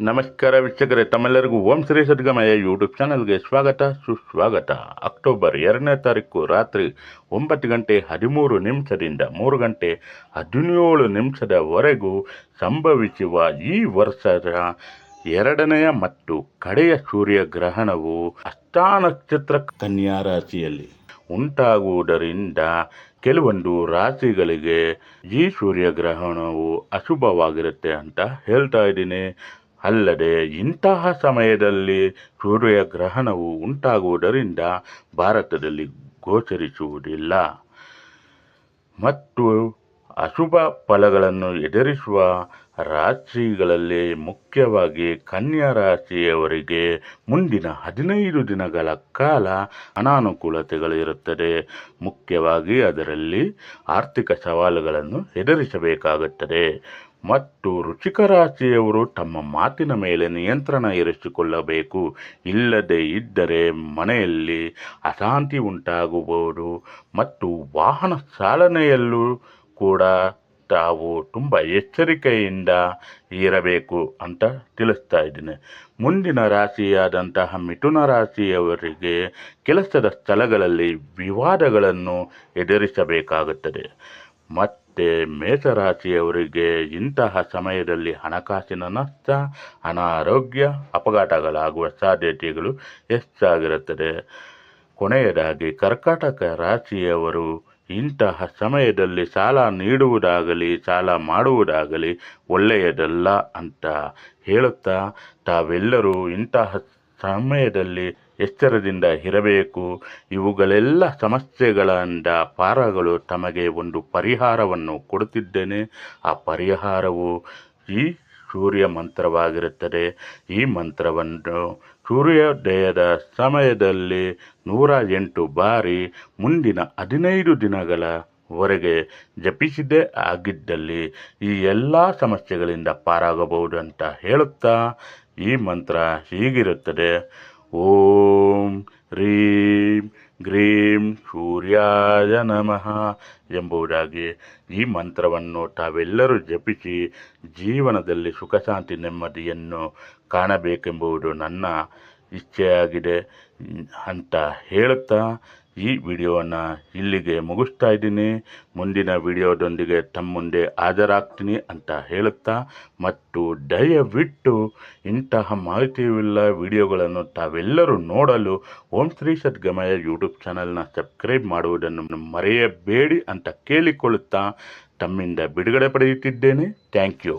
ನಮಸ್ಕಾರ ವೀಕ್ಷಕರೇ, ತಮ್ಮೆಲ್ಲರಿಗೂ ಓಂ ಶ್ರೀ ಸದ್ಗಮಯ ಯೂಟ್ಯೂಬ್ ಚಾನಲ್ಗೆ ಸ್ವಾಗತ, ಸುಸ್ವಾಗತ. ಅಕ್ಟೋಬರ್ ಎರಡನೇ ತಾರೀಕು ರಾತ್ರಿ ಒಂಬತ್ತು ಗಂಟೆ ಹದಿಮೂರು ನಿಮಿಷದಿಂದ ಮೂರು ಗಂಟೆ ಹದಿನೇಳು ನಿಮಿಷದವರೆಗೂ ಸಂಭವಿಸುವ ಈ ವರ್ಷದ ಎರಡನೆಯ ಮತ್ತು ಕಡೆಯ ಸೂರ್ಯಗ್ರಹಣವು ಅಷ್ಟಾನಕ್ಷತ್ರ ಕನ್ಯಾ ರಾಶಿಯಲ್ಲಿ ಉಂಟಾಗುವುದರಿಂದ ಕೆಲವೊಂದು ರಾಶಿಗಳಿಗೆ ಈ ಸೂರ್ಯಗ್ರಹಣವು ಅಶುಭವಾಗಿರುತ್ತೆ ಅಂತ ಹೇಳ್ತಾ ಇದ್ದೀನಿ. ಅಲ್ಲದೆ ಇಂತಹ ಸಮಯದಲ್ಲಿ ಸೂರ್ಯಗ್ರಹಣವು ಉಂಟಾಗುವುದರಿಂದ ಭಾರತದಲ್ಲಿ ಗೋಚರಿಸುವುದಿಲ್ಲ. ಮತ್ತು ಅಶುಭ ಫಲಗಳನ್ನು ಎದುರಿಸುವ ರಾಶಿಗಳಲ್ಲಿ ಮುಖ್ಯವಾಗಿ ಕನ್ಯಾ ರಾಶಿಯವರಿಗೆ ಮುಂದಿನ ಹದಿನೈದು ದಿನಗಳ ಕಾಲ ಅನಾನುಕೂಲತೆಗಳಿರುತ್ತದೆ ಮುಖ್ಯವಾಗಿ ಅದರಲ್ಲಿ ಆರ್ಥಿಕ ಸವಾಲುಗಳನ್ನು ಎದುರಿಸಬೇಕಾಗುತ್ತದೆ. ಮತ್ತು ರುಚಿಕ ರಾಶಿಯವರು ತಮ್ಮ ಮಾತಿನ ಮೇಲೆ ನಿಯಂತ್ರಣ ಇರಿಸಿಕೊಳ್ಳಬೇಕು. ಇಲ್ಲದೇ ಇದ್ದರೆ ಮನೆಯಲ್ಲಿ ಅಶಾಂತಿ ಉಂಟಾಗಬಹುದು ಮತ್ತು ವಾಹನ ಚಾಲನೆಯಲ್ಲೂ ಕೂಡ ತಾವು ತುಂಬ ಎಚ್ಚರಿಕೆಯಿಂದ ಇರಬೇಕು ಅಂತ ತಿಳಿಸ್ತಾ ಇದ್ದೀನಿ. ಮುಂದಿನ ರಾಶಿಯಾದಂತಹ ಮಿಥುನ ರಾಶಿಯವರಿಗೆ ಕೆಲಸದ ಸ್ಥಳಗಳಲ್ಲಿ ವಿವಾದಗಳನ್ನು ಎದುರಿಸಬೇಕಾಗುತ್ತದೆ. ಮತ್ತು ಮೇಷರಾಶಿಯವರಿಗೆ ಇಂತಹ ಸಮಯದಲ್ಲಿ ಹಣಕಾಸಿನ ನಷ್ಟ, ಅನಾರೋಗ್ಯ, ಅಪಘಾತಗಳಾಗುವ ಸಾಧ್ಯತೆಗಳು ಹೆಚ್ಚಾಗಿರುತ್ತದೆ. ಕೊನೆಯದಾಗಿ, ಕರ್ಕಾಟಕ ರಾಶಿಯವರು ಇಂತಹ ಸಮಯದಲ್ಲಿ ಸಾಲ ನೀಡುವುದಾಗಲಿ, ಸಾಲ ಮಾಡುವುದಾಗಲಿ ಒಳ್ಳೆಯದಲ್ಲ ಅಂತ ಹೇಳುತ್ತಾ, ತಾವೆಲ್ಲರೂ ಇಂತಹ ಸಮಯದಲ್ಲಿ ಎಚ್ಚರದಿಂದ ಇರಬೇಕು. ಇವುಗಳೆಲ್ಲ ಸಮಸ್ಯೆಗಳಿಂದ ಪಾರಗಳು ತಮಗೆ ಒಂದು ಪರಿಹಾರವನ್ನು ಕೊಡುತ್ತಿದ್ದೇನೆ. ಆ ಪರಿಹಾರವು ಈ ಸೂರ್ಯ ಮಂತ್ರವಾಗಿರುತ್ತದೆ. ಈ ಮಂತ್ರವನ್ನು ಸೂರ್ಯೋದಯದ ಸಮಯದಲ್ಲಿ ನೂರ ಎಂಟು ಬಾರಿ ಮುಂದಿನ ಹದಿನೈದು ದಿನಗಳವರೆಗೆ ಜಪಿಸಿದೆ ಆಗಿದ್ದಲ್ಲಿ ಈ ಎಲ್ಲ ಸಮಸ್ಯೆಗಳಿಂದ ಪಾರಾಗಬಹುದು ಅಂತ ಹೇಳುತ್ತಾ ಈ ಮಂತ್ರ ಹೀಗಿರುತ್ತದೆ. ಓಂ ರೀಂ ಗ್ರೀಂ ಸೂರ್ಯಾಯ ನಮಃ ಎಂಬುದಾಗಿ ಈ ಮಂತ್ರವನ್ನು ತಾವೆಲ್ಲರೂ ಜಪಿಸಿ ಜೀವನದಲ್ಲಿ ಸುಖ ಶಾಂತಿ ನೆಮ್ಮದಿಯನ್ನು ಕಾಣಬೇಕೆಂಬುದು ನನ್ನ ಇಚ್ಛೆಯಾಗಿದೆ ಅಂತ ಹೇಳುತ್ತಾ ಈ ವಿಡಿಯೋವನ್ನು ಇಲ್ಲಿಗೆ ಮುಗಿಸ್ತಾ ಇದ್ದೀನಿ. ಮುಂದಿನ ವಿಡಿಯೋದೊಂದಿಗೆ ತಮ್ಮ ಮುಂದೆ ಹಾಜರಾಗ್ತೀನಿ ಅಂತ ಹೇಳುತ್ತಾ, ಮತ್ತು ದಯವಿಟ್ಟು ಇಂತಹ ಮಾಹಿತಿಯುಳ್ಳ ವಿಡಿಯೋಗಳನ್ನು ತಾವೆಲ್ಲರೂ ನೋಡಲು ಓಂ ಶ್ರೀ ಸದ್ಗಮಯ ಯೂಟ್ಯೂಬ್ ಚಾನಲ್ನ ಸಬ್ಸ್ಕ್ರೈಬ್ ಮಾಡುವುದನ್ನು ಮರೆಯಬೇಡಿ ಅಂತ ಕೇಳಿಕೊಳ್ಳುತ್ತಾ ತಮ್ಮಿಂದ ಬಿಡುಗಡೆ ಪಡೆಯುತ್ತಿದ್ದೇನೆ. Thank you.